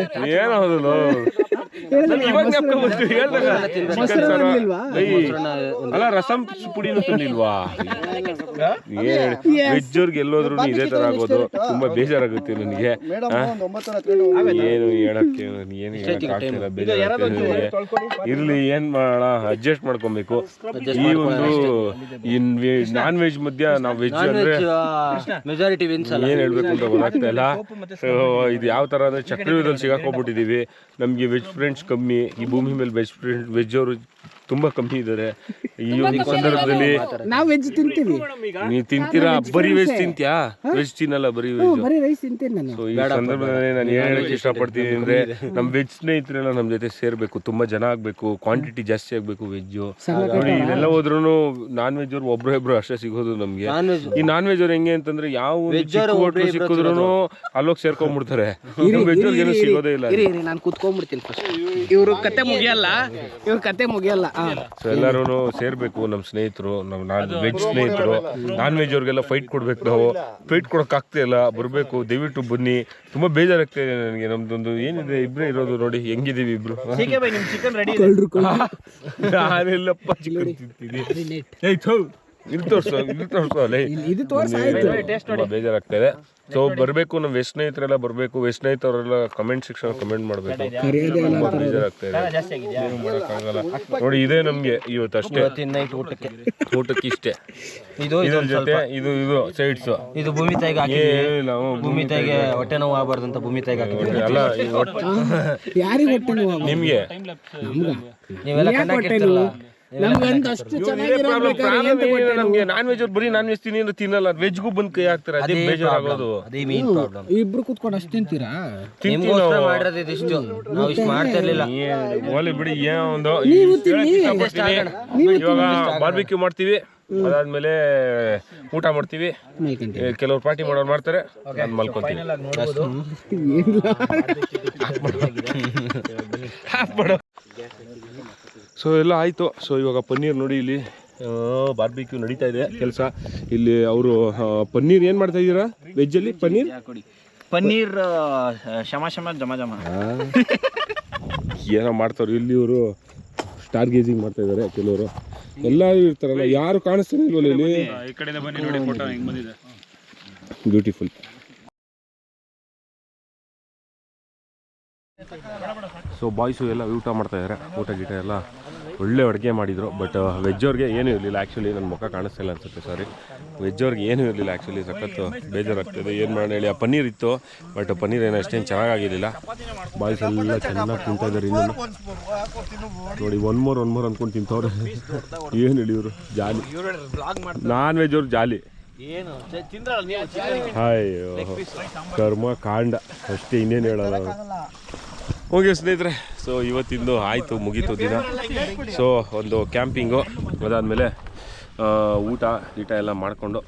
ನಮ್ಗೆ ಇವಾಗ ಜ್ಞಾಪಕ ಬಂತು ಹೇಳ್ದಾಗ ಚಿಕನ್ ಸಾರು. ಅಲ್ಲ ರಸಂ ಪುಡಿನೂ ತಂದಿಲ್ವಾ ವೆಜ್ ಅವ್ರಿಗೆ ಎಲ್ಲೋದ್ರು ಇದೇ ತರ ಆಗೋದು ತುಂಬಾ ಬೇಜಾರಾಗುತ್ತೆ ನನಗೆ. ಏನು ಹೇಳಕ್ಕೆ ಏನು ಹೇಳಕ್ ಆಗ್ತಿಲ್ಲ ಬೇಜಾರಾಗ್ತಿದೆ ನನಗೆ. ಇರ್ಲಿ ಏನ್ ಮಾಡೋಣ? ಅಡ್ಜಸ್ಟ್ ಮಾಡ್ಕೊಬೇಕು. ಈ ಒಂದು ಇನ್ ನಾನ್ ವೆಜ್ ಮಧ್ಯ ನಾವ್ ವೆಜ್ ಅಂದ್ರೆ ಮೆಜಾರಿಟಿ ಏನ್ ಹೇಳಬೇಕು ಅಂತ ಗೊತ್ತಾಗ್ತಾ ಇಲ್ಲ. ಇದು ಯಾವ ತರ ಅಂದ್ರೆ ಚಕ್ರವ್ಯೂಹದಲ್ಲಿ ಸಿಗಾಕೊಂಡ್ಬಿಟ್ಟಿದೀವಿ. ನಮಗೆ ವೆಜ್ ಫ್ರೆಂಡ್ಸ್ ಕಮ್ಮಿ. ಈ ಭೂಮಿ ಮೇಲೆ ವೆಜ್ ಫ್ರೆಂಡ್ ವೆಜ್ ಅವರು ತುಂಬಾ ಕಮ್ಮಿ ಇದ್ದಾರೆ. ಈ ಒಂದು ಸಂದರ್ಭದಲ್ಲಿ ನಾವ್ ವೆಜ್ ತಿಂತೀವಿ. ನೀ ತಿಂತೀರಾ? ಬರೀ ವೆಜ್ ತಿಂತ್ಯಾ? ವೆಜ್ ತಿನ್ನಲ್ಲ ಬರೀ ವೆಜ್ ಬರೀ ರೈಸ್ ತಿಂತೀನಿ ನಾನು. ಸೊ ಈ ಸಂದರ್ಭದಲ್ಲಿ ನಾನು ಏನ್ ಹೇಳಕ್ ಇಷ್ಟಪಡ್ತೀನಿ ಅಂದ್ರೆ ನಮ್ ವೆಜ್ ಸ್ನೇಹಿತರೆಲ್ಲ ನಮ್ ಜೊತೆ ಸೇರ್ಬೇಕು ತುಂಬಾ ಜನ ಆಗ್ಬೇಕು ಕ್ವಾಂಟಿಟಿ ಜಾಸ್ತಿ ಆಗ್ಬೇಕು ವೆಜ್ ನೋಡಿ ಇಲ್ಲೆಲ್ಲ ಹೋದ್ರೂ ನಾನ್ ವೆಜ್ ಅವ್ರು ಒಬ್ರು ಇಬ್ರು ಅಷ್ಟೇ ಸಿಗೋದು ನಮ್ಗೆ. ಈ ನಾನ್ ವೆಜ್ ಅವ್ರು ಹೆಂಗೆ ಅಂತಂದ್ರೆ ಯಾವ ಹೋಟ್ಲು ಸಿಕ್ಕಿದ್ರು ಅಲ್ಲೋಗಿ ಸೇರ್ಕೊಂಡ್ಬಿಡ್ತಾರೆ ವೆಜ್ ಅವ್ರಿಗೆ ಸಿಗೋದೇ ಇಲ್ಲ. ನಾನು ಕುತ್ಕೊಂಡ್ಬಿಡ್ತೀನಿ ಫಸ್ಟ್ ಇವ್ರು ಕತೆ ಮುಗಿಯಲ್ಲ. ಇವ್ರ ಕತೆ ಮುಗಿಯಲ್ಲ. ಆ. ಸೊ ಎಲ್ಲರೂ ಸೇರ್ಬೇಕು ನಮ್ಮ ಸ್ನೇಹಿತರು ನಮ್ಮ ನಾನ್ ವೆಜ್ ಸ್ನೇಹಿತರು ನಾನ್ ವೆಜ್ ಅವ್ರಿಗೆಲ್ಲ ಫೈಟ್ ಕೊಡ್ಬೇಕು ನಾವು. ಫೈಟ್ ಕೊಡಕ್ ಆಗ್ತಾ ಇಲ್ಲ. ಬರಬೇಕು ದಯವಿಟ್ಟು ಬನ್ನಿ. ತುಂಬಾ ಬೇಜಾರಾಗ್ತಾ ಇದೆ ನನಗೆ. ನಮ್ದೊಂದು ಏನಿದೆ ಇಬ್ರೇ ಇರೋದು ನೋಡಿ ಹೆಂಗಿದೀವಿ ಇಬ್ರು? ನಾನೆಲ್ಲಪ್ಪ ಚಿಕನ್ ತಿಂತೀನಿ. ಏಯ್ ಥು, ಇದು ತೋರ್ಸು ಇದು ತೋರ್ಸು ಅಲ್ಲೇ ಇದು ತುಂಬಾ ಬೇಜಾರಾಗ್ತಾ ಇದೆ ಸೊ ಬರಬೇಕು ನಮ್ಮ ವೆಸ್ಟ್ ಸ್ನೇಹಿತರೆಲ್ಲ ಬರಬೇಕು. ವೆಸ್ಟ್ ಸ್ನೇಹಿತರೆಲ್ಲ ಕಮೆಂಟ್ ಸೆಕ್ಷನ್ ಕಮೆಂಟ್ ಮಾಡಬೇಕು. ತುಂಬಾ ಬೇಜಾರಾಗ್ತಾ ಇದೆ ಏನು ಮಾಡೋಕ್ಕಾಗಲ್ಲ. ನೋಡಿ ಇದೇ ನಮ್ಗೆ ಇವತ್ತು ಅಷ್ಟೇ. ಊಟಕ್ಕೆ. ಊಟಕ್ಕೆ ಇಷ್ಟೇ. ಇದು ಇದ್ರ ಜೊತೆ ಇದು ಇದು ಸೈಡ್ಸ್ ಇದು ಭೂಮಿ ತಾಯಿಗೆ ಏನಿಲ್ಲ ಭೂಮಿ ತಾಯಿಗೆ ಹೊಟ್ಟೆ ನೋವು ಆಗಬಾರ್ದು ಅಂತ ಭೂಮಿ ತಾಯಿಗೆ ಹಾಕಿದ್ವಿ. ಅಲ್ಲ ಯಾರಿಗೆ ನಿಮ್ಗೆ? ನೀವೆಲ್ಲ ಕಣ್ಣಾಕಿರ್ತಿರಲ್ಲ ನಮ್ಗಂತ ಅಷ್ಟು ಚೆನ್ನಾಗಿರ್ಬೇಕಾದ್ರೆ ಎಂತ ಹೊಟ್ಟೆ ನೋವು? ನಮ್ಗೆ ನಾನ್ ವೆಜ್ ಬರೀ ನಾನ್ ವೆಜ್ ತಿನ್ನಿ ಅಂದ್ರೆ ತಿನ್ನಲ್ಲ. ವೆಜ್ಗೂ ಬಂದ್ ಕೈ ಹಾಕ್ತಾರೆ. ಅದೇ ಬೇಜಾರಾಗೋದು. ಅದೇ ಮೇನ್ ಪ್ರಾಬ್ಲಮ್ ಇಬ್ರು ಕುತ್ಕೊಂಡು ಅಷ್ಟು ತಿಂತೀರಾ? ನಿಮ್ಗೋಸ್ಕರ ಮಾಡಿರೋದು ಇದಿಷ್ಟು. ನಾವು ಇಷ್ಟು ಮಾಡ್ತಾ ಇರ್ಲಿಲ್ಲ. ಓಲಿ ಬಿಡಿ ಏನೋ ಒಂದು. ಇವಾಗ ಬಾರ್ಬಿಕ್ಯೂ ಮಾಡ್ತೀವಿ. ಅದಾದ್ಮೇಲೆ ಊಟ ಮಾಡ್ತೀವಿ. ಕೆಲವ್ರು ಪಾರ್ಟಿ ಮಾಡೋರು ಮಾಡ್ತಾರೆ. ನಾನು ಮಲ್ಕೊಂತೀನಿ. ಸೊ ಎಲ್ಲ ಆಯಿತು. ಸೊ ಇವಾಗ ಪನ್ನೀರ್ ನೋಡಿ ಇಲ್ಲಿ ಬಾರ್ಬಿಕ್ಯೂ ನಡೀತಾ ಇದೆ ಕೆಲಸ. ಇಲ್ಲಿ ಅವರು ಪನ್ನೀರ್ ಏನು ಮಾಡ್ತಾ ಇದ್ದೀರಾ? ವೆಜ್ಜಲ್ಲಿ ಪನ್ನೀರ್? ಪನ್ನೀರ್ ಶಮ ಶಮ ಜಮ ಜಮ. ಏನೋ ಮಾಡ್ತಾರೆ ಇಲ್ಲಿ ಇವರು. ಸ್ಟಾರ್ ಗೇಜಿಂಗ್ ಮಾಡ್ತಾ ಇದ್ದಾರೆ ಕೆಲವರು. ಎಲ್ಲ ಇರ್ತಾರಲ್ಲ ಯಾರು ಕಾಣಿಸ್ತಾನೆ ಇಲ್ವಲ್ಲ ಇಲ್ಲಿ? ಈ ಕಡೆಯಿಂದ ಬನ್ನಿ ನೋಡಿ ಫೋಟೋ ಹೆಂಗ್ ಬಂದಿದೆ. ಬ್ಯೂಟಿಫುಲ್ ಸೊ ಬಾಯ್ಸು ಎಲ್ಲ ಊಟ ಮಾಡ್ತಾ ಇದ್ದಾರೆ ಊಟ ಗೀಟ ಎಲ್ಲ. ಒಳ್ಳೆ ಅಡುಗೆ ಮಾಡಿದರು ಬಟ್ ವೆಜ್ ಅವ್ರಿಗೆ ಏನೂ ಇರಲಿಲ್ಲ. ಆ್ಯಕ್ಚುಲಿ ನನ್ನ ಮುಖ ಕಾಣಿಸ್ತಿಲ್ಲ ಅನ್ಸುತ್ತೆ ಸಾರಿ ವೆಜ್ ಅವ್ರಿಗೆ ಏನೂ ಇರಲಿಲ್ಲ ಆ್ಯಕ್ಚುಲಿ ಸಖತ್ತು ಬೇಜಾರಾಗ್ತದೆ. ಏನು ಮಾಡೋಣ ಹೇಳಿ ಆ ಪನ್ನೀರ್ ಇತ್ತು ಬಟ್ ಪನ್ನೀರ್ ಏನೋ ಅಷ್ಟೇನು ಚೆನ್ನಾಗಾಗಿರಲಿಲ್ಲ. ಬಾಯ್ಸ್ ಎಲ್ಲ ಚೆನ್ನಾಗಿ ತಿಂತಾ ಇದ್ದಾರೆ ಇನ್ನೂ ನೋಡಿ ಒನ್ ಮೋರ್ ಒನ್ ಮೋರ್ ಅಂದ್ಕೊಂಡು ತಿಂತವ್ರೆ. ಏನು ಹೇಳಿ ಇವರು? ಜಾಲಿ. ನಾನ್ ವೆಜ್ ಅವ್ರು ಜಾಲಿ. ಅಯ್ಯೋ ಕರ್ಮ ಕಾಂಡ ಅಷ್ಟೇ ಇನ್ನೇನು ಹೇಳೋಣ ಓಕೆ ಸ್ನೇಹಿತರೆ ಸೊ ಇವತ್ತಿಂದು ಆಯಿತು, ಮುಗೀತು ದಿನ. ಸೊ ಒಂದು ಕ್ಯಾಂಪಿಂಗು, ಅದಾದಮೇಲೆ ಊಟ, ಗೀಟ ಎಲ್ಲ ಮಾಡಿಕೊಂಡು,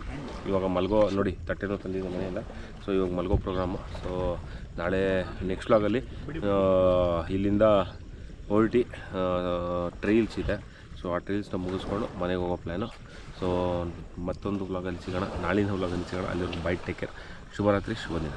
ಇವಾಗ ಮಲ್ಗೋ, ನೋಡಿ, ತಟ್ಟೆನೂ ತಂದಿದ್ದೆ ಮನೆಯಿಂದ. ಸೊ ಇವಾಗ ಮಲ್ಗೋ ಪ್ರೋಗ್ರಾಮು ಸೊ ನಾಳೆ ನೆಕ್ಸ್ಟ್ ಲಾಗಲ್ಲಿ ಇಲ್ಲಿಂದ ಹೊರಟಿ ಟ್ರೈಲ್ಸ್ ಇದೆ. ಸೊ ಆ ಟ್ರೈಲ್ಸ್ನ ಮುಗಿಸ್ಕೊಂಡು ಮನೆಗೆ ಹೋಗೋ ಪ್ಲ್ಯಾನು ಸೊ ಮತ್ತೊಂದು ವ್ಲಾಗಲ್ಲಿ ಸಿಗೋಣ. ನಾಳಿನ ವ್ಲಾಗಲ್ಲಿ ಸಿಗೋಣ. ಅಲ್ಲಿವರೆಗೂ ಬೈಟ್ ಟೇಕ್ ಕೇರ್ ಶುಭರಾತ್ರಿ ಶುಭ ದಿನ